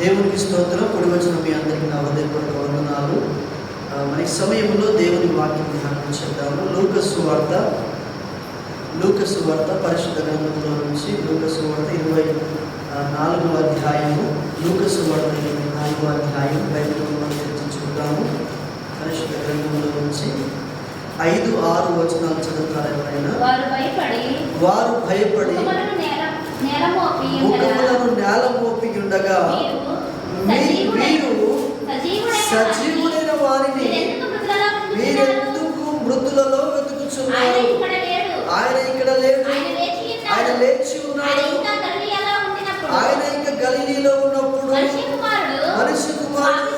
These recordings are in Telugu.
దేవునికి స్తోత్రం. పొడి వచ్చిన మీ అందరికీ నా హృదయపూర్వక వందనాలు. మరి సమయంలో దేవుని వాక్యం ధ్యానం చేద్దాము. లూకసు వార్త లూకసు వార్త పరిశుద్ధ గ్రంథంలో నుంచి లూకసు వార్త ఇరవై నాలుగవ అధ్యాయము. లూకసు వార్త ఇరవై నాలుగవ అధ్యాయం బైబిల్ మనం చర్చించుకుందాము. పరిశుద్ధ గ్రంథంలో నుంచి ఐదు ఆరు వచనాలు చదువుతారు ఎవరైనా? వారు భయపడి వారు భయపడి ముఖములను నేల మోపి ఉండగా మీరు సజీవుడైన సజీవుడైన వారిని మీరెందుకు మృతులలో వెతుకుచున్నారు? ఆయన ఇక్కడ లేడు. ఆయన లేచి ఉన్నాడు. ఆయన ఇంకా గలిలీలో ఉన్నప్పుడు మనిషి కుమారుడు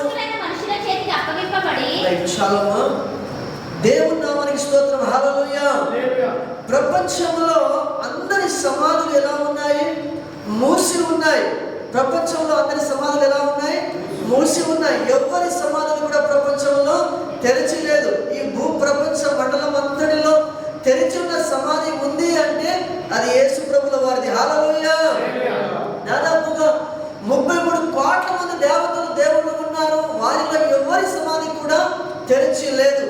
చాలమ్మా దేవుని నామానికి స్తోత్రం. హల్లెలూయా. ప్రపంచంలో అందరి సమాధులు ఎలా ఉన్నాయి? మూసి ఉన్నాయి. ప్రపంచంలో అందరి సమాధులు ఎలా ఉన్నాయి? మూసి ఉన్నాయి. ఎవరి సమాధులు కూడా ప్రపంచంలో తెరిచి లేదు ఈ భూ ప్రపంచ మండలం అంతటిలో తెరిచి ఉన్న సమాధి ఉంది అంటే అది యేసు ప్రభుల వారిది. హల్లెలూయా! దాదాపుగా ముప్పై మూడు కోట్ల మంది దేవతలు దేవుళ్ళు ఉన్నారు. వారిలో ఎవరి సమాధి కూడా తెరిచి లేదు.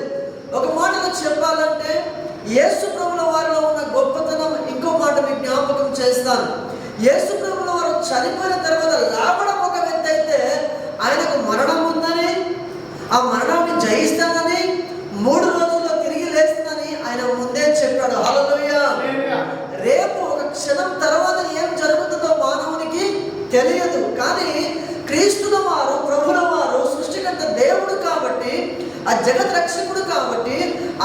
ఒక మాటలో చెప్పాలంటే యేసు ప్రభుల వారిలో ఉన్న గొప్పతనం ఇంకో మాట మీకు జ్ఞాపకం చేస్తాను. యేసు ప్రభుల వారు చనిపోయిన తర్వాత లాభడం ఒక వ్యక్తి అయితే ఆయనకు మరణం ఉందని ఆ మరణాన్ని జయిస్తానని మూడు రోజుల్లో తిరిగి లేస్తుందని ఆయన ముందే చెప్పాడు. హలోయ రేపు ఒక క్షణం తర్వాత ఏం జరుగుతుందో మానవునికి తెలియదు. కానీ క్రీస్తుల వారు ప్రభుల వారు సృష్టికర్త దేవుడు కాబట్టి ఆ జగత్ రక్షకుడు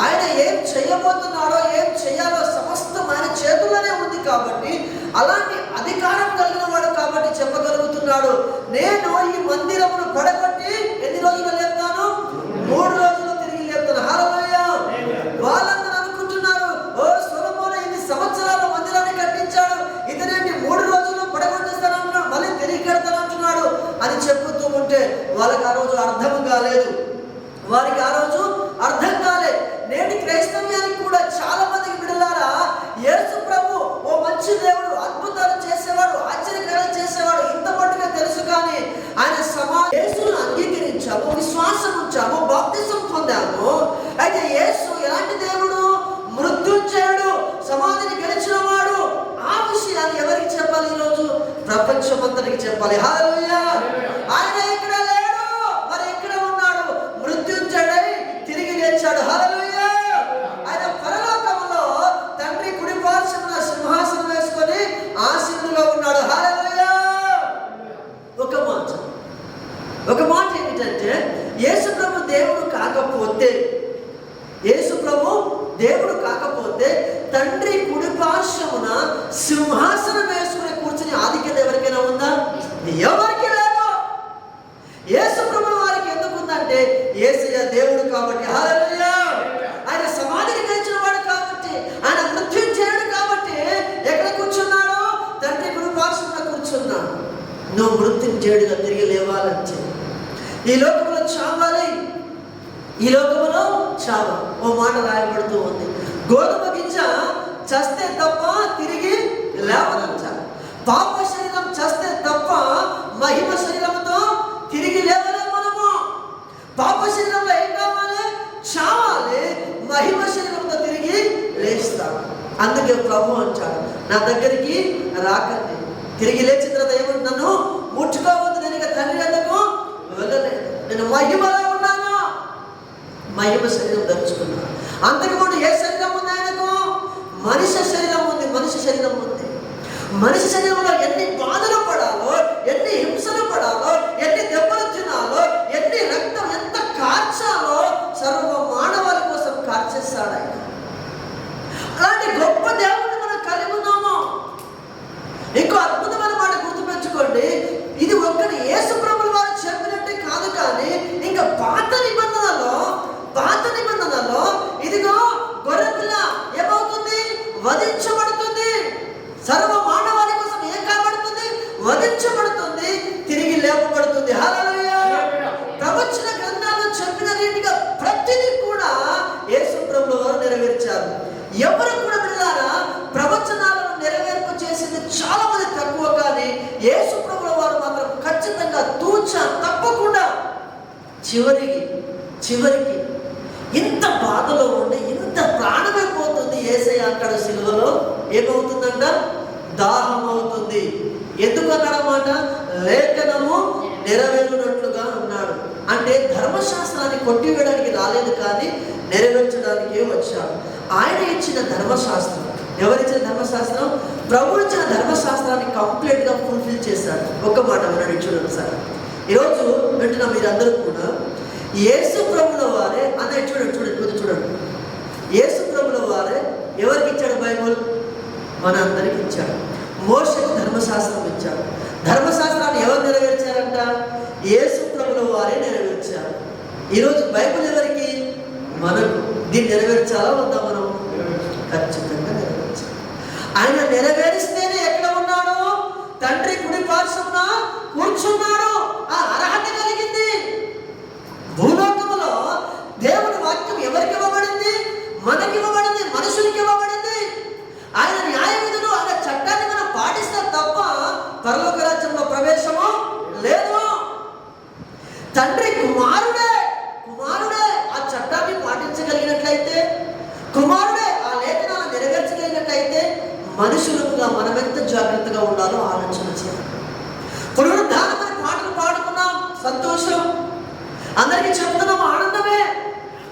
ఆయన ఏం చేయబోతున్నాడో ఏం చేయాలో సమస్తం ఆయన చేతుల్లోనే ఉంది కాబట్టి అలాంటి అధికారం కలిగిన వాడు కాబట్టి చెప్పగలుగుతున్నాడు. నేను ఈ మందిరమును పడగొట్టి ఎన్ని రోజులు లేపుతాను? మూడు రోజులు తిరిగి లేపుతాను. హల్లెలూయా వాళ్ళందరూ అనుకుంటున్నారు ఓ సొలొమోను ఇన్ని సంవత్సరాల మందిరాన్ని కట్టించాడు. ఇతనేంటి మూడు రోజులు పడగొట్టేస్తానంటున్నాడు మళ్ళీ తిరిగి కడతానంటున్నాడు అని చెప్పుతూ ఉంటే వాళ్ళకి ఆ రోజు అర్థం కాలేదు. వారికి ఆ రోజు అర్థం కాలే నేటి క్రైస్తవ్యానికి కూడా చాలా మందికి విడలారా యేసు ప్రభు ఓ మంచి దేవుడు అద్భుతాలు చేసేవాడు ఆశ్చర్యకరాలు చేసేవాడు ఇంత మట్టుగా తెలుసు కానీ ఆయన సమా యేసును అంగీకరించాము విశ్వాసం ఉంచాము బాప్తిసం పొందాము. అయితే యేసు ఎలాంటి దేవుడు? మృత్యుంచాడు సమాధిని గెలిచిన వాడు. ఆ విషయాన్ని ఎవరికి చెప్పాలి ఈరోజు? ప్రపంచమంతటికి చెప్పాలి. హల్లెలూయా ఆయన ఇక్కడ లేడు మరి ఎక్కడ ఉన్నాడు మృత్యుంజయుడై తిరిగి లేచాడు హల్లెలూయా ఆయన పరలోకంలో తండ్రి కుడి పార్శ్వమున సింహాసనం వేసుకొని ఆసీనుగా ఉన్నాడు హల్లెలూయా ఒక మాట ఒక మాట ఏమిటంటే యేసు ప్రభు దేవుడు కాకపోతే యేసు ప్రభు దేవుడు కాకపోతే తండ్రి కుడి పార్శ్వమున సింహాసనం వేసుకుని కూర్చుని ఆధిక్యత ఎవరికైనా ఉందా ఎవరికి లేదు యేసు ప్రభు వారికి ఎందుకు ఉందంటే యేసయ్య దేవుడు కాబట్టి హల్లెలూయా ఆయన సమాధిని గెలిచిన వాడు కాబట్టి ఆయన మృత్యుం చేయడు కాబట్టి ఎక్కడ కూర్చున్నాడు తండ్రి కుడి పార్శ్వమున కూర్చున్నాడు నువ్వు మృత్యుం చేయడుగా తిరిగి లేవాలంటే ఈ లోకంలో చావాలి ఈ లోకంలో చావ ఓ మాట రాయబడుతూ ఉంది. గోధుమ గింజ చస్తే తప్ప తిరిగి లేవనంట. పాప శరీరం చస్తే తప్ప మహిమ శరీరంతో తిరిగి లేవలే మనము. పాప శరీరంలో ఏం కావాలి? చావాలి. మహిమ శరీరంతో తిరిగి లేస్తాం. అందుకే ప్రభు అంటాడు నా దగ్గరికి రాకండి. తిరిగి లేచిన తర్వాత ఏమంటున్నాను? ముట్టుకోవద్దు. నేను ఇక తండ్రి ఎందుకు వెళ్ళలేదు. నేను మహిమలో మహిమ శరీరం ధరించుకున్నాను అంతకుముందు ఏ శరీరం ఉంది ఆయనకు? మనిషి శరీరం ఉంది మనిషి శరీరం ఉంది. మనిషి శరీరంలో ఎన్ని బాధలు పడాలో ఎన్ని హింసలు పడాలో ఎన్ని దెబ్బలు తినాలో ఎన్ని రక్తం ఎంత కార్చాలో సర్వ మానవాళి కోసం కార్చేస్తాడు ఆయన అలాంటి గొప్ప దేవుడిని మనం కలిగి ఉన్నాము ఇంకో అద్భుతమైన మాట గుర్తుపెట్టుకోండి ఇది ఒక్కటి యేసు ప్రభుల వారు చెప్పినట్టే కాదు కానీ ఇంకా పాత నిబంధనలో పాత నిబంధనలో ఇదిగో గొర్రెపిల్ల ఏమవుతుంది వధించబడుతుంది సర్వ మానవాళి కోసం ఏం కాబడుతుంది వధించబడుతుంది తిరిగి లేపబడుతుంది హల్లెలూయా ప్రవచన గ్రంథాలు చెప్పిన రీతిగా ప్రతిదీ కూడా యేసు ప్రభుల వారు నెరవేర్చారు ఎవరు కూడా విన్నారా ప్రవచనాలను నెరవేర్పు చేసింది చాలా మంది తక్కువ కానీ యేసు ప్రభుల వారు మాత్రం ఖచ్చితంగా ఉంచాను తప్పకుండా చివరికి చివరికి ఇంత బాధలో ఉండి ఇంత ప్రాణమే పోతుంది ఏసై అక్కడ సిలువలో. ఏమవుతుందంట? దాహం అవుతుంది ఎందుకు లేఖనము నెరవేరునట్లుగా అన్నాడు. అంటే ధర్మశాస్త్రాన్ని కొట్టివేయడానికి రాలేదు కానీ నెరవేర్చడానికే వచ్చాడు. ఆయన ఇచ్చిన ధర్మశాస్త్రం ఎవరిచ్చిన ధర్మశాస్త్రం? ప్రభు ఇచ్చిన ధర్మశాస్త్రాన్ని కంప్లీట్గా ఫుల్ఫిల్ చేశాడు. ఒక్క మాట వినండి చూడండి సార్ ఈరోజు వింటున్న మీరందరూ కూడా యేసు ప్రభుల వారే అదే చూడండి చూడండి కొద్ది చూడండి. యేసు ప్రభుల వారే ఎవరికి ఇచ్చాడు బైబుల్? మన అందరికి ఇచ్చాడు. మోషకు ధర్మశాస్త్రం ఇచ్చాడు. ధర్మశాస్త్రాన్ని ఎవరు నెరవేర్చారంట? యేసు ప్రభుల వారే నెరవేర్చారు. ఈరోజు బైబుల్ ఎవరికి? మనకు. దీన్ని నెరవేర్చాలా వద్దా మనం? ఖచ్చితంగా నెరవేర్చాలి. ఆయన నెరవేరిస్తేనే ఎక్కడ ఉన్నాడు? తండ్రి కుడి పార్శ్వమున కూర్చున్నాడు ఆ అర్హత కలిగింది భూలోకములో దేవుని వాక్యం ఎవరికి ఇవ్వబడింది మనకి ఇవ్వబడింది మనుషులకి ఇవ్వబడింది ఆయన న్యాయ విధులు ఆయన చట్టాన్ని మనం పాటిస్తే తప్ప పరలోక రాజ్యంలో ప్రవేశము? లేదు? తండ్రి కుమారుడే కుమారుడే ఆ చట్టాన్ని పాటించగలిగినట్లయితే కుమారుడే ఆ లేఖనాలను నెరవేర్చగలిగినట్లయితే మనుషులుగా మనమెంత జాగ్రత్తగా ఉండాలో ఆలోచన చేయాలి. పునరుద్ధానమని పాటలు పాడుకున్నాం సంతోషం. అందరికీ చెప్తున్నాం ఆనందమే.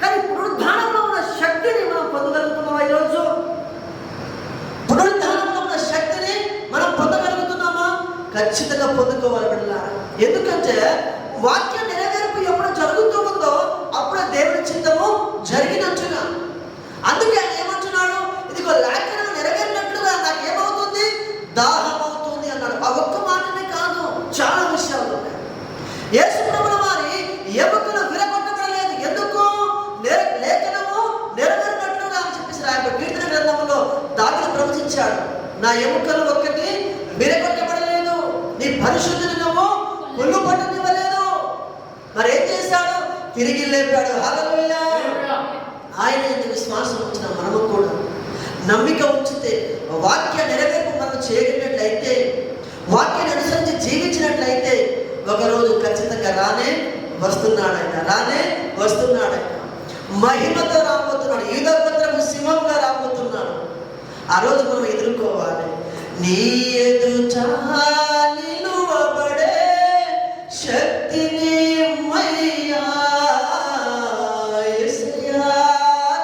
కానీ పునరుద్ధానంలో ఉన్న శక్తిని మనం పొందగలుగుతాం ఈరోజు పునరుద్ధానంలో ఉన్న శక్తిని మనం పొందగలుగుతున్నామా ఖచ్చితంగా పొందుకోవాలి బిడ్డలారా ఎందుకంటే వాక్య నెరవేర్పు ఎప్పుడు జరుగుతూ ఉందో అప్పుడే దేవుని చిత్తము జరిగినట్టుగా. అందుకే ఆయన ఏమంటున్నాడు? ఇదిగో లేఖనం నెరవేరినట్లుగా నాకు ఏమవుతుంది? దాహం అవుతుంది అన్నాడు. ఆ ఒక్క మాటనే కాదు చాలా విషయాలు ఉన్నాయి. యేసు ప్రభుల వారి ఎముకలు విరగొట్టబడలేదు. ఎందుకు? లేఖనము నెరవేరినట్లుగా అని చెప్పేసి ఆయన కీర్తన గ్రంథంలో దావిని ప్రవచించాడు. నా ఎముకలు ఒక్కటి పరిశుద్ధిని నువ్వు ముళ్ళు పట్టనివ్వలేదు మరి ఏం చేశాడు? తిరిగి లేపాడు. హల్లెలూయా. ఆయన ఎందుకు విశ్వాసం ఉంచిన మనము కూడా నమ్మిక ఉంచితే వాక్య నెరవేర్పు మనం చేయగలిగినట్లయితే వాక్యాన్ని అనుసరించి జీవించినట్లయితే ఒకరోజు ఖచ్చితంగా రానే వస్తున్నాడు రానే వస్తున్నాడు మహిమతో రాబోతున్నాడు యుగపత్రము సింహంగా రాబోతున్నాడు. ఆ రోజు మనం ఎదుర్కోవాలి. నీ ఎదుట చాలి శక్తిని మయ్యా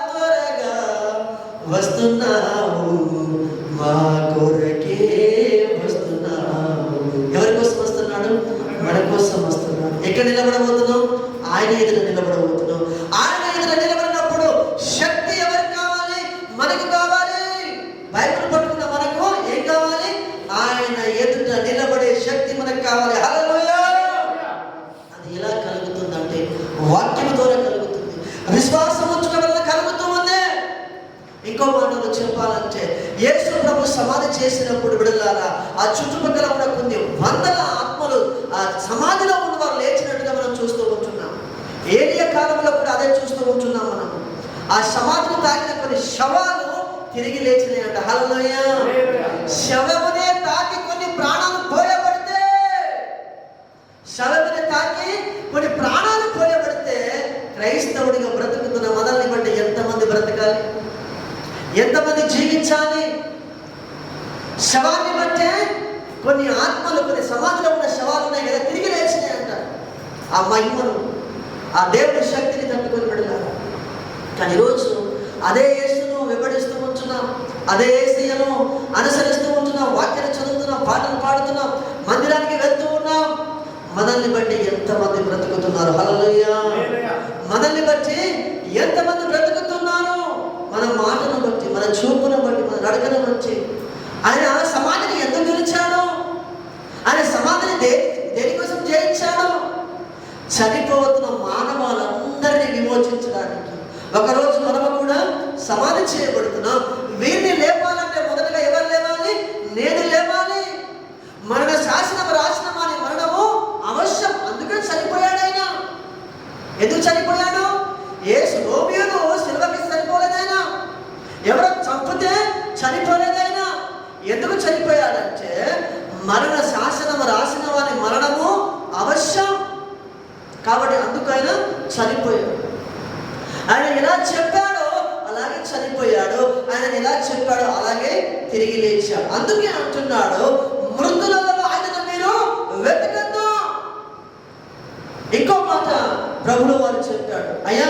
త్వరగా వస్తున్నావు. మా కొరకే వస్తున్నావు. ఎవరి కోసం వస్తున్నాడు? మన కోసం వస్తున్నాడు. ఎక్కడ నిలబడబోతున్నాం ఆయన ఎదురు నిలబడబోతున్నాం ఆయన ఎదురు నిలబడినప్పుడు శక్తి ఎవరికి కావాలి మనకు కావాలి బైబిల్ పట్టుకున్న మనకు ఏం కావాలి ఆయన ఎదుట నిలబడే శక్తి మనకు కావాలి హల్లెలూయా అది ఎలా కలుగుతుందంటే వాక్యం ద్వారా కలుగుతుంది విశ్వాసం ఉంచడం వల్ల కలుగుతూ ఉంది ఇంకో మాటలో చెప్పాలంటే యేసు ప్రభు సమాధి చేసినప్పుడు విడలారా ఆ చుట్టుపక్కల ఉన్న కొన్ని వందల ఆత్మలు ఆ సమాధిలో ఉన్న వారు లేచినట్టుగా మనం చూస్తూ ఉంటున్నాం ఏలియా కాలంలో కూడా అదే చూస్తూ ఉంటున్నాం మనం. ఆ సమాధిని తాకిన కొన్ని శవాలు తిరిగి లేచినాయంట. హలోయ శవమునే తాకి కొన్ని ప్రాణాలు పోయబడితే శవమునే తాకి కొన్ని ప్రాణాలు పోయబడితే క్రైస్తవుడిగా బ్రతుకుతున్న మదల్ని బట్టి ఎంతమంది బ్రతకాలి? ఎంతమంది జీవించాలి? శవాన్ని బట్టే కొన్ని ఆత్మలు కొన్ని సమాజంలో ఉన్న శవాలు ఉన్నాయి కదా తిరిగి లేచినాయి ఆ మహిమను ఆ దేవుని శక్తిని తట్టుకొని పెడతారు కానీ ఈరోజు అదే యేసును వెంబడిస్తూ ఉంటున్నాం అదే ఏసయ్యను అనుసరిస్తూ ఉంటున్నాం వాక్యాన్ని చదువుతున్నాం పాటలు పాడుతున్నాం మందిరానికి వెళ్తూ ఉన్నాం. మనల్ని బట్టి ఎంతమంది బ్రతుకుతున్నారు? హల్లెలూయా. మనల్ని బట్టి ఎంతమంది బ్రతుకుతున్నారు? మన మాటను బట్టి మన చూపును బట్టి మన నడకను బట్టి. ఆయన సమాధిని ఎందుకు గెలిచాడు ఆయన సమాధిని దే దేనికోసం జయించాడు చనిపోతున్న మానవాళ్ళందరినీ విమోచించడానికి ఒకరోజు మనము కూడా సమాధి చేయబడుతున్నాం వీరిని లేపాలంటే మొదటగా ఎవరు లేవాలి నేను లేవాలి మరణ శాసనం రాసిన వారి మరణము అవశ్యం అందుకని చనిపోయాడు ఆయన ఎందుకు చనిపోయాడు యేసు రోమియోను సిల్వకి చనిపోలేదైనా ఎవరో చంపితే చనిపోలేదైనా ఎందుకు చనిపోయాడంటే మరణ శాసనం రాసిన వారి మరణము అవశ్యం కాబట్టి అందుకు ఆయన చనిపోయాడు ఆయన ఎలా చెప్పాడో అలాగే చనిపోయాడు ఆయన ఎలా చెప్పాడో అలాగే తిరిగి లేచాడు. అందుకే అంటున్నాడు మృతులలో ఆయనను మీరు వెతకద్దు ఇంకో మాట ప్రభుడు వారు చెప్పాడు అయ్యా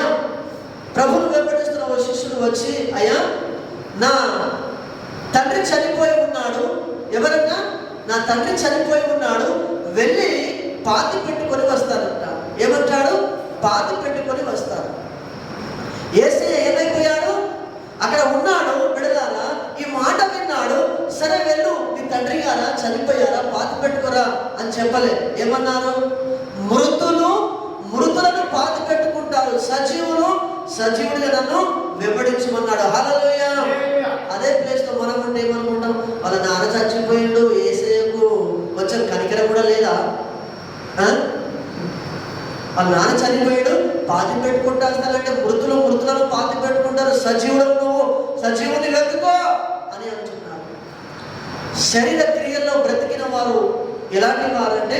ప్రభును వెంబడిస్తున్న ఓ శిష్యుడు వచ్చి అయ్యా నా తండ్రి చనిపోయి ఉన్నాడు ఎవరన్నా నా తండ్రి చనిపోయి ఉన్నాడు వెళ్ళి పాతి పెట్టుకొని వస్తారంట ఏమంటాడు పాతి పెట్టుకొని వస్తారు ఏసే ఏమైపోయాడు అక్కడ ఉన్నాడు విడదారా ఈ మాట విన్నాడు సరే వెళ్ళు నీ తండ్రి గారా చనిపోయారా? పాతి పెట్టుకోరా అని చెప్పలే. ఏమన్నారు? మృతులు మృతులను పాతి పెట్టుకుంటారు. సజీవులు సజీవులుగా నన్ను వెంబడించమన్నాడు. హల్లెలూయ. అదే ప్లేస్లో మనం ఉంటే ఏమనుకుంటాం? వాళ్ళ నాన్న చచ్చిపోయిండు ఏసేకు కొంచెం కనికరం కూడా లేదా? ఆ? వాళ్ళ నాన్న చనిపోయాడు పాతి పెట్టుకుంటారంటే మృతులు మృతులను పాతి పెట్టుకుంటారు. సజీవుడు నువ్వు సజీవుని వెతుకో అని అంటున్నాడు శరీర బ్రతికిన వారు ఎలాంటి వారంటే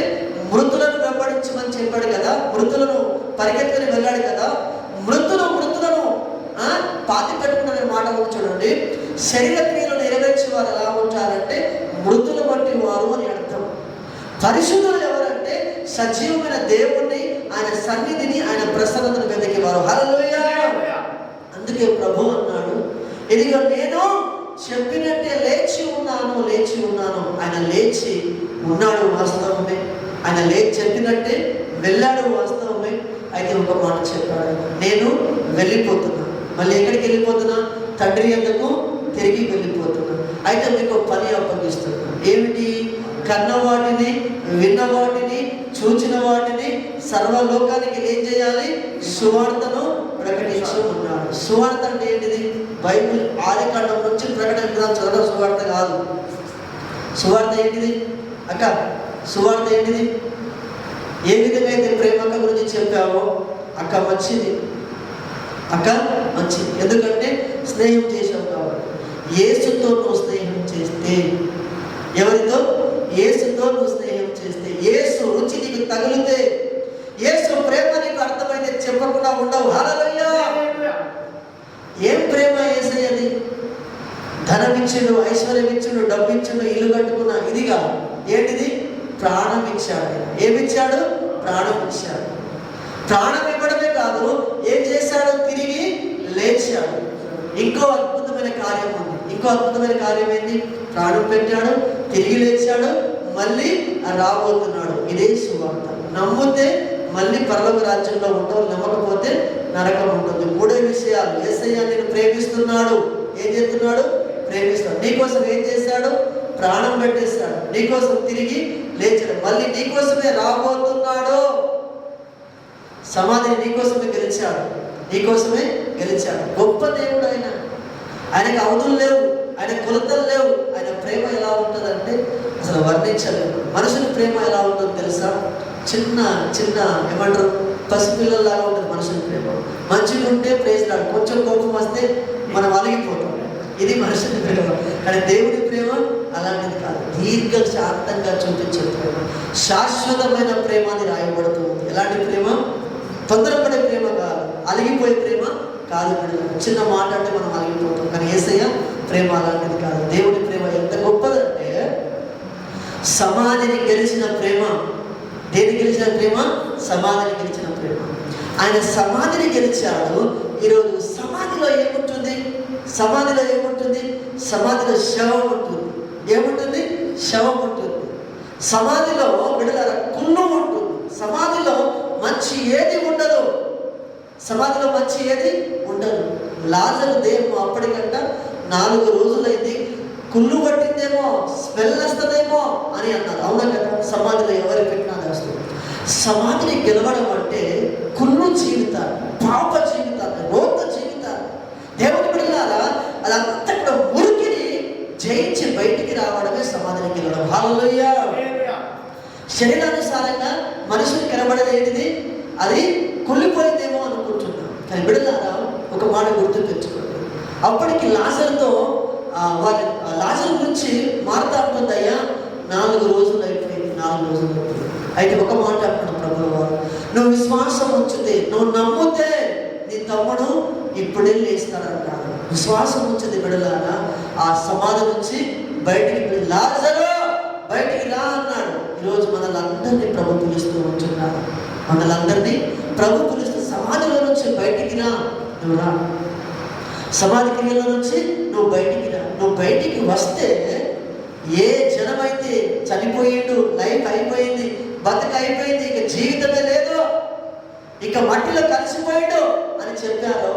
మృతులను వెంబడించమని చెప్పాడు కదా మృతులను పరిగెత్తుకుని వెళ్ళాడు కదా మృతులు మృతులను పాతి పెట్టుకున్న మాట చూడండి. శరీర క్రియలు నెరవేర్చే వారు ఎలా ఉంటారంటే మృతులు వంటి వారు అని అర్థం. పరిశుద్ధులు ఎవరంటే సజీవమైన దేవుణ్ణి ఆయన సన్నిధిని ఆయన ప్రసన్నతను వెతికేవారు. హల్లెలూయా! అందుకే ప్రభు అన్నాడు ఇదిగో నేను చెప్పినట్టే లేచి ఉన్నాను లేచి ఉన్నాను. ఆయన లేచి ఉన్నాడు వాస్తవమే. ఆయన లేచి చెప్పినట్టే వెళ్ళాడు వాస్తవమే. అయితే ఒక మాట చెప్పాడు. నేను వెళ్ళిపోతున్నా. మళ్ళీ ఎక్కడికి వెళ్ళిపోతున్నా? తండ్రి ఎందుకు తిరిగి వెళ్ళిపోతున్నా. అయితే మీకు పని అప్పగిస్తున్నా. ఏమిటి? కన్న వాటిని చూచిన వాటిని సర్వలోకానికి ఏం చేయాలి? సువార్తను ప్రకటిస్తూ ఉన్నాడు. సువార్త అంటే ఏంటిది? బైబిల్ ఆదికాండం నుంచి ప్రకటన గ్రంథం చదవడం సువార్త కాదు. సువార్త ఏంటిది? అక్క సువార్త ఏంటిది? ఏ విధంగా అయితే ప్రేమక్క గురించి చెప్పావో అక్క మంచిది. అక్క మంచిది. ఎందుకంటే స్నేహం చేశావు కాబట్టి. ఏసుతో నువ్వు స్నేహం చేస్తే ఎవరితో? ఏసుతో నువ్వు స్నేహం చేస్తే. ఏసు రుచి నీకు తగిలితే ఏసు ప్రేమ నీకు అర్థమైతే చెప్పకుండా ఉండవు. హల్లెలూయా. ఏం ప్రేమ ఏసయ్యది ధనం ఇచ్చిండు ఐశ్వర్యం ఇచ్చిండు డబ్బు ఇచ్చిండు ఇల్లు కట్టుకున్న ఇదిగా ఏంటిది? ప్రాణం ఇచ్చాడు ఏమిచ్చాడు? ప్రాణం ఇచ్చాడు ప్రాణం ఇవ్వడమే కాదు ఏం చేశాడు? తిరిగి లేచాడు. ఇంకో అద్భుతమైన కార్యం ఉంది. ఇంకో అద్భుతమైన కార్యం ఏంటి? ప్రాణం పెట్టాడు తిరిగి లేచాడు మళ్ళీ రాబోతున్నాడు. ఇదే శుభార్త నమ్మితే మళ్ళీ పర్లోక రాజ్యంలో ఉండవు నమ్మకపోతే నరకం ఉంటుంది. మూడే విషయాలు ఏసయ్య నేను ప్రేమిస్తున్నాడు. ఏం చేస్తున్నాడు? ప్రేమిస్తాడు నీకోసం ఏం చేశాడు? ప్రాణం పెట్టేశాడు. నీకోసం తిరిగి లేచాడు. మళ్ళీ నీకోసమే రాబోతున్నాడు. సమాధిని నీకోసమే గెలిచాడు. నీకోసమే గెలిచాడు. గొప్ప దేవుడు ఆయన. ఆయనకు అవధులు లేవు. ఆయన కొలతలు లేవు. ఆయన ప్రేమ ఎలా ఉంటుందంటే అసలు వర్ణించలేదు. మనుషుల ప్రేమ ఎలా ఉంటుందో తెలుసా? చిన్న చిన్న ఏమంటారు పసిపిల్లలాగా ఉంటుంది మనుషుల. ప్రేమ మంచిగా ఉంటే ప్రేజ్ కొంచెం కోపం వస్తే మనం అలిగిపోతాం. ఇది మనుషుని ప్రేమ. కానీ దేవుడి ప్రేమ అలాంటిది కాదు. దీర్ఘ శాంతంగా చూపించే ప్రేమ. శాశ్వతమైన ప్రేమ అని రాయబడుతుంది ఎలాంటి ప్రేమ? తొందరపడే ప్రేమ కాదు. అలిగిపోయే ప్రేమ కాదు. చిన్న మాట అంటే మనం అలిగిపోతాం. కానీ ఏసయ్య ప్రేమ అలాంటిది కాదు. దేవుడి ప్రేమ ఎంత గొప్పదంటే సమాధిని గెలిచిన ప్రేమ దేని గెలిచిన ప్రేమ? సమాధిని గెలిచిన ప్రేమ. ఆయన సమాధిని గెలిచాడు. ఈరోజు సమాధిలో ఏముంటుంది? సమాధిలో ఏముంటుంది? సమాధిలో శవం ఉంటుంది. ఏముంటుంది? శవం ఉంటుంది. సమాధిలో విడుదల కుళ్ళు ఉంటుంది. సమాధిలో మంచి ఏది ఉండదు? సమాధిలో మంచి ఏది ఉండదు. లాజరు దేహం అప్పటికంట నాలుగు రోజులైంది. కుళ్ళు పట్టిందేమో స్మెల్ వస్తుందేమో అని అన్నారు. అవునా కదా? సమాధిలో ఎవరు పెట్టినా వస్తుంది సమాధిని గెలవడం అంటే కుళ్ళు జీవితాన్ని పాప జీవితాన్ని రోగ జీవితాన్ని దేవుని బిడ్డలారా అదంతా కూడా మురికిని జయించి బయటికి రావడమే సమాధిని గెలవడం. హల్లెలూయా. శరీరానుసారంగా మనుషులు కనబడేది ఏంటిది? అది కుళ్ళిపోయిందేమో అనుకుంటున్నాం. కానీ బిడలారా ఒక మాట గుర్తు తెచ్చుకోండి. అప్పటికి లాజర్తో ఆ, వారి లాజర్ గురించి మారుతా నాలుగు రోజులు అయిపోయింది నాలుగు రోజులు అయిపోయింది. అయితే ఒక మాట అన్నాడు ప్రభువు వారు నువ్వు విశ్వాస నువ్వు నమ్మితే నీ తమ్ముడు ఇప్పుడే లేస్తాడంటాడు విశ్వాసం ఉంచది బిడలారా. ఆ సమాధి నుంచి బయటికి లాజరు బయటికి రా అన్నాడు. ఈరోజు మనలందరినీ ప్రభు పిలుస్తూ ఉంటున్నాడు. మనలందరినీ ప్రభు పిలుస్తూ సమాధిలో నుంచి బయటికి రా నువ్వు రా. సమాధి క్రియలో నుంచి నువ్వు బయటికి రా. నువ్వు బయటికి వస్తే ఏ జనమైతే చనిపోయిండు లైఫ్ అయిపోయింది బతుక అయిపోయింది ఇక జీవితమే లేదు ఇక మట్టిలో కలిసిపోయాడు అని చెప్పారు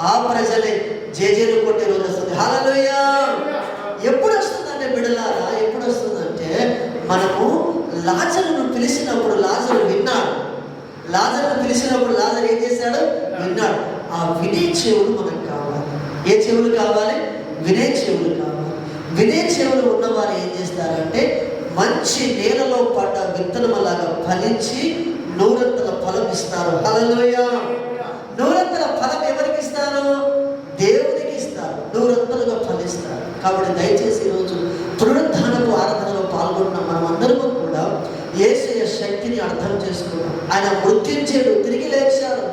ఆ ప్రజలే జేజేలు కొట్టే రోజు వస్తుంది. హల్లెలూయా! ఎప్పుడు వస్తుందంటే బిడలారా ఎప్పుడు వస్తుందంటే మనము లాజరును పిలిచినప్పుడు లాజరు విన్నాడు. లాజరును పిలిచినప్పుడు లాజరు ఏం చేశాడు? విన్నాడు. ఆ వినే చెవులు మనకు కావాలి. ఏ చెవులు కావాలి? వినే చెవులు కావాలి వినే ఉన్నవారు ఏం చేస్తారంటే మంచి నేలలో పడ్డ విత్తనమలాగా ఫలించి నూరంతల ఫలం ఇస్తారు. హలలోయ నూరంతల ఫలం ఎవరికి ఇస్తారు? దేవునికి ఇస్తారు. నూరంతలుగా ఫలిస్తారు. కాబట్టి దయచేసి ఈరోజు పునరుద్ధానపు ఆరాధనలో పాల్గొన్న మనం అందరము కూడా ఏసయ శక్తిని అర్థం చేసుకున్నాం ఆయన మృత్యుంచాడు తిరిగి లేచాడు.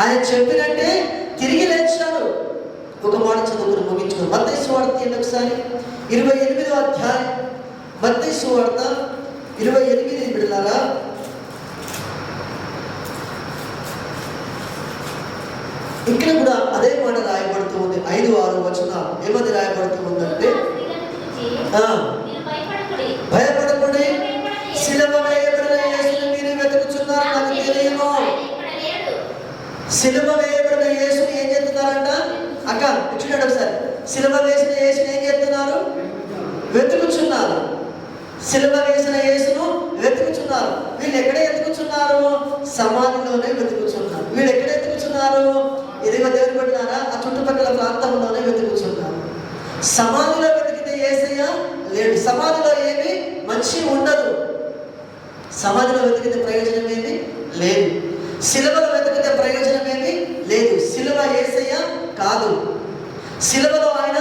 ఆయన చెప్పినట్టే తిరిగి లేచాడు. ఒక మాట చదువుకుని ముగించుకుని మత్తయి వార్త ఏంటి ఒకసారి? ఇరవై ఎనిమిదో అధ్యాయం. మత్తయి వార్త ఇరవై ఎనిమిది బిడ్డలారా? ఇక్కడ కూడా అదే మాట రాయబడుతూ ఉంది. ఐదు ఆరు వచన ఏమని రాయబడుతూ ఉందంటే? భయపడకుడి. శిలవ వేయబడిన యేసుని మీరు వెతుకుచున్నారు నాకు తెలియను. శిలువ వేయబడిన యేసుని ఏం చేస్తున్నారంట? అక్క చూడండి ఒకసారి. సిలువ వేసిన యేసును ఏం చేస్తున్నారు? వెతుకుచున్నారు. సిలువ వేసిన యేసును వెతుకుచున్నారు. వీళ్ళు ఎక్కడ ఎత్తుకుచున్నారు సమాధిలోనే వెతుకుచున్నారు. వీళ్ళు ఎక్కడ ఎత్తుకుచున్నారు ఇదిగో దేవుడు పెట్టినారా ఆ చుట్టుపక్కల ప్రాంతంలోనే వెతుకుచున్నారు. సమాధిలో వెతికితే ఏసయ్య లేడు. సమాధిలో ఏమి మంచి ఉండదు. సమాధిలో వెతికితే ప్రయోజనం ఏమి లేదు. సిలువలో వెతికితే ప్రయోజనం ఏమి లేదు. సిలువ ఏసయ్య కాదు. సిలువలో ఆయన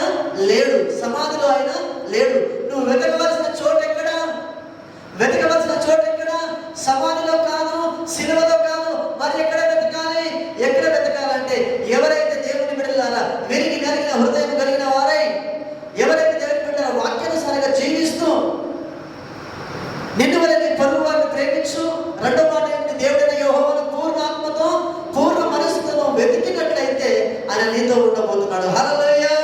లేడు సమాధిలో ఆయన లేడు. నువ్వు వెతకవలసిన చోటు ఎక్కడా? వెతకవలసిన చోటు ఎక్కడా? సమాధిలో కాదు శిలవలో కాదు మరి ఎక్కడ వెతకాలి? ఎక్కడ వెతకాలంటే ఎవరైతే దేవుని బిడ్డలారా వెలిగి కలిగిన హృదయం కలిగిన వారై ఎవరైతే దేవుని బిడ్డల వాక్యానుసారంగా జీవిస్తూ నిన్ను నీతో ఉండబోతున్నాడు. హల్లెలూయా.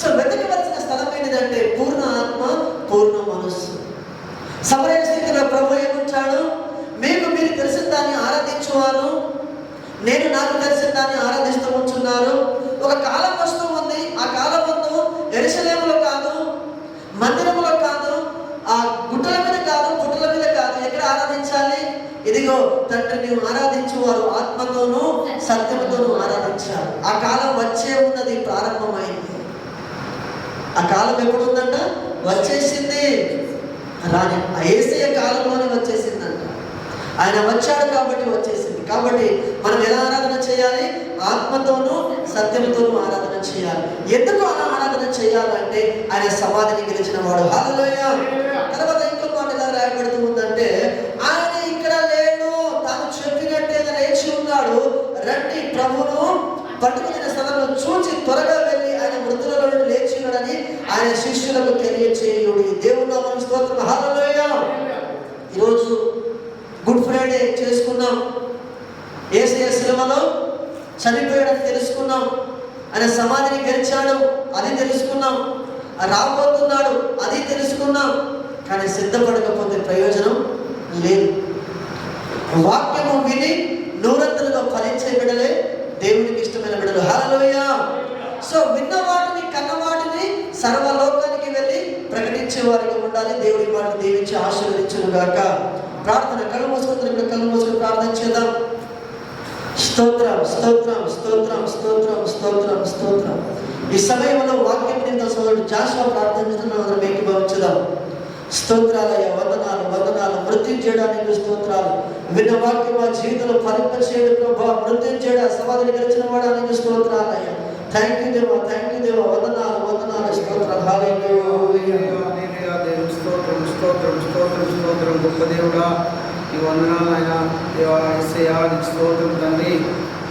సో వెతకవలసిన స్థలం ఏంటిదంటే పూర్ణ ఆత్మ పూర్ణ మనస్సు. సమరయ స్థితిలో ప్రభు ఏముంచాడు? మీకు మీరు తెలిసిన దాన్ని ఆరాధించువారు. నేను నాకు తెలిసిన దాన్ని ఆరాధిస్తూ ఉంటున్నారు ఒక కాలం వస్తూ ఉంది. ఆ కాలం వద్దు ఎరుసలేములో కాదు మందిరములో ఇదిగో తండ్రి నీవు ఆరాధించువారు ఆత్మతోనూ సత్యముతోనూ ఆరాధించాలి ఆ కాలం వచ్చే ఉన్నది ప్రారంభమైంది. ఆ కాలం ఎప్పుడు ఉందంట వచ్చేసింది రాని ఏసయ కాలంలోనే వచ్చేసిందంట. ఆయన వచ్చాడు కాబట్టి వచ్చేసింది. కాబట్టి మనం ఎలా ఆరాధన చేయాలి? ఆత్మతోనూ సత్యంతోనూ ఆరాధన చేయాలి. ఎందుకు అలా ఆరాధన చేయాలంటే ఆయన సమాధిని గెలిచిన వాడు హల్లెలూయా. తర్వాత ఇంకో మాట ఎలా రాయబడుతూ ఉందంటే ఆయన ఇక్కడ లేడు తాను చెప్పినట్టే లేచి ఉన్నాడు ప్రభువును పట్టుకున్న స్థలంలో చూచి త్వరగా వెళ్ళి ఆయన మృతులలో లేచినడని ఆయన శిష్యులకు తెలియచేయుడు. దేవుడు నామం స్తోత్రం. హాలలోయ ఈరోజు గుడ్ ఫ్రైడే చేసుకున్నాం. ఏసయ సినిమాలో చనిపోయాడని తెలుసుకున్నాం. ఆయన సమాధిని గెలిచాడు అది తెలుసుకున్నాం. రాబోతున్నాడు అది తెలుసుకున్నాం. కానీ సిద్ధపడకపోతే ప్రయోజనం లేదు. వాక్యము విని నూరంతలుగా ఫలించే బిడలే బిడలు సో విన్న వాటిని కన్న వాటిని సర్వలోకానికి వెళ్ళి ప్రకటించే వారిగా ఉండాలి. దేవుడి వాటిని దీవించి ఆశీర్వదించను గాక ప్రార్థన కళ్ళు మూసుకుంటారు ఇక్కడ కళ్ళు మూసుకుని ప్రార్థన చేద్దాం. స్తోత్రం స్తోత్రం స్తోత్రం స్తోత్రం స్తోత్రం స్తోత్రం. ఈ సమయంలో వాక్యం నిన్న సోదరుడు జాషువా ప్రార్థించడం మీకు ఏకీభవించుదాం స్తోత్రాలయ వందనాలు వందనాలు. మృత్యు చేయడానికి స్తోత్రాలు. విన్న వాక్యం మా జీవితంలో ఫలింప చేయడం ప్రభావ మృత్యు చేయడం సమాధిని గెలిచిన వాడానికి స్తోత్రాలయ థ్యాంక్ యూ దేవా థ్యాంక్ యూ దేవా. వందనాలు వందనాలు స్తోత్రాలు. స్తోత్రం స్తోత్రం స్తోత్రం స్తోత్రం. గొప్ప దేవుడా ఈ వందనాలు ఆయన. దేవా ఎస్ఐయా స్తోత్రం తండ్రి.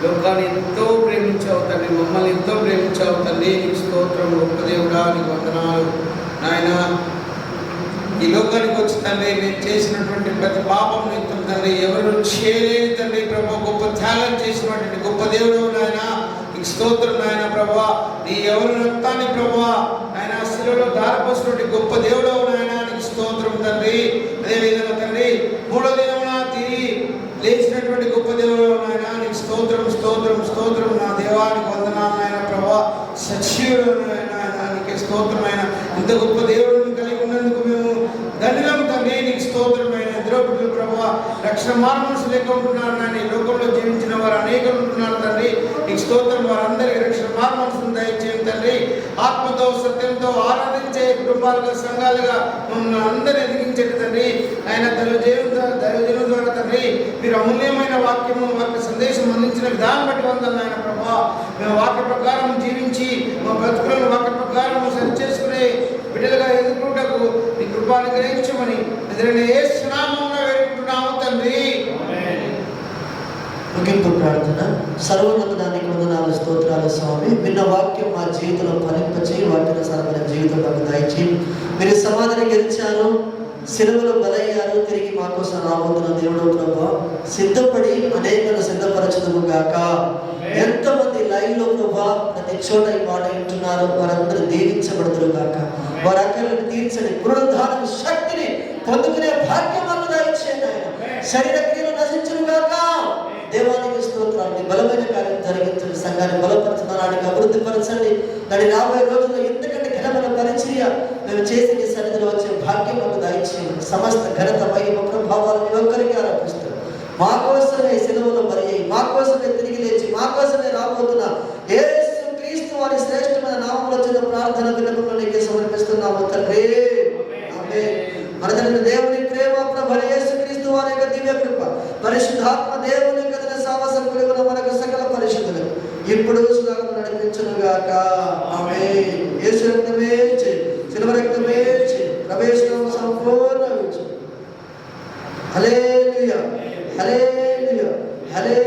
లోకాన్ని ఎంతో ప్రేమించావు తండ్రి. మమ్మల్ని ఎంతో ప్రేమించావు తండ్రి. నీకు స్తోత్రం గొప్ప దేవుడా నీకు వందనాలు. నాయన ఈ లోకానికి వచ్చి తండ్రి నేను చేసినటువంటి ప్రతి పాపం నిమిత్తం తండ్రి ఎవరు చేయలేదు తండ్రి ప్రభా గొప్ప త్యాగం చేసినటువంటి గొప్ప దేవుడు నాయన. నీకు స్తోత్రం నాయన ప్రభా. నీ ఎవరు రక్తాన్ని ప్రభా ఆయన శిలలో దారపోసినటువంటి గొప్ప దేవుడు నాయన. నీకు స్తోత్రం తండ్రి. అదేవిధంగా తండ్రి మూడో దినమున తిరిగి లేచినటువంటి గొప్ప దేవుడు నాయన. నీకు స్తోత్రం స్తోత్రం స్తోత్రం నా దేవానికి వందనాలు నాయన ప్రభా. సజీవుడు నాయన నీకే స్తోత్రమైన ఇంత గొప్ప దేవుడు కలిగి ఉన్నందుకు మేము ధన్యులం తండ్రి నీకు స్తోత్రమైన ద్రౌపదులు ప్రభా రక్షణ మార్మనుషు లేక ఉంటున్నారు నాయన లోకంలో జీవించిన వారు అనేకలు ఉంటున్నారు తండ్రి. నీకు స్తోత్రం వారందరికీ రక్షణ మార్మనుషులు దయచేయండి తండ్రి. ఆత్మతో సత్యంతో ఆరాధించే కుటుంబాలుగా సంఘాలుగా మమ్మల్ని అందరూ ఎదిగించేది తండ్రి. ఆయన దైవజీవుల దైవజనుల ద్వారా తండ్రి మీరు అమూల్యమైన వాక్యము వారికి సందేశం అందించిన విధానం బట్టి వందలు ఆయన ప్రభా. మేము వాక్య ప్రకారం జీవించి మా బ్రతుకులను వాక్య ప్రకారం సరి చేసుకునే బిడ్డలుగా ఎదుర్కొంటకు నీ కృపాను గ్రహించమని ఎదురైన ఏ స్నామంలో వేడుకుంటున్నాము తండ్రి. ముగింపు ప్రార్థన. సర్వోన్నతానికి వందనాలు స్తోత్రాలు స్వామి. విన్న వాక్యం మా జీవితంలో ఫలింపచి వాక్యానుసారమైన జీవితం మాకు దయచి మీరు సమాధిని గెలిచారు సిలువలో బలయ్యారు తిరిగి మా కోసం రాబోతున్న దేవుడు ప్రభా సిద్ధపడి అనేకలు సిద్ధపరచదుము గాక. ఎంతమంది లైవ్లో ప్రభా ప్రతి చోట ఈ మాట వింటున్నారు వారందరూ దీవించబడుతురు గాక. వారి అక్కలను తీర్చని పునరుద్ధారణ శక్తిని పొందుకునే భాగ్యం శరీర క్రియలు నశించును గాక. దేవానికి స్తోత్రాన్ని బలమైన కార్యం జరిగించండి. సంఘాన్ని బలపరచడానికి అభివృద్ధి పరచండి. దాని రాబోయే రోజుల్లో ఎందుకంటే ఘనమైన పరిచర్య మేము చేసి నీ సన్నిధిలో వచ్చే భాగ్యం మాకు దయచేయండి. సమస్త ఘనత మహిమ ప్రభావాలను ఒక్కరికి ఆరోపిస్తాం మా కోసమే సెలవులో మరి మా కోసమే తిరిగి లేచి మా కోసమే రాబోతున్న యేసు క్రీస్తు వారి శ్రేష్టమైన నామంలో చిన్న ప్రార్థన వినపంలో నీకే సమర్పిస్తున్నాము. తండ్రి. మన దేవుని పరిశుద్ధాత్మ దేవుని కదిన సావసం కలిగిన మనకు సకల పరిశుద్ధులు ఇప్పుడు సుధాకు నడిపించను గాక ఆమె యేసు రక్తమే చే శిలువ రక్తమే ప్రవేశం సంపూర్ణ హలే హలే హలే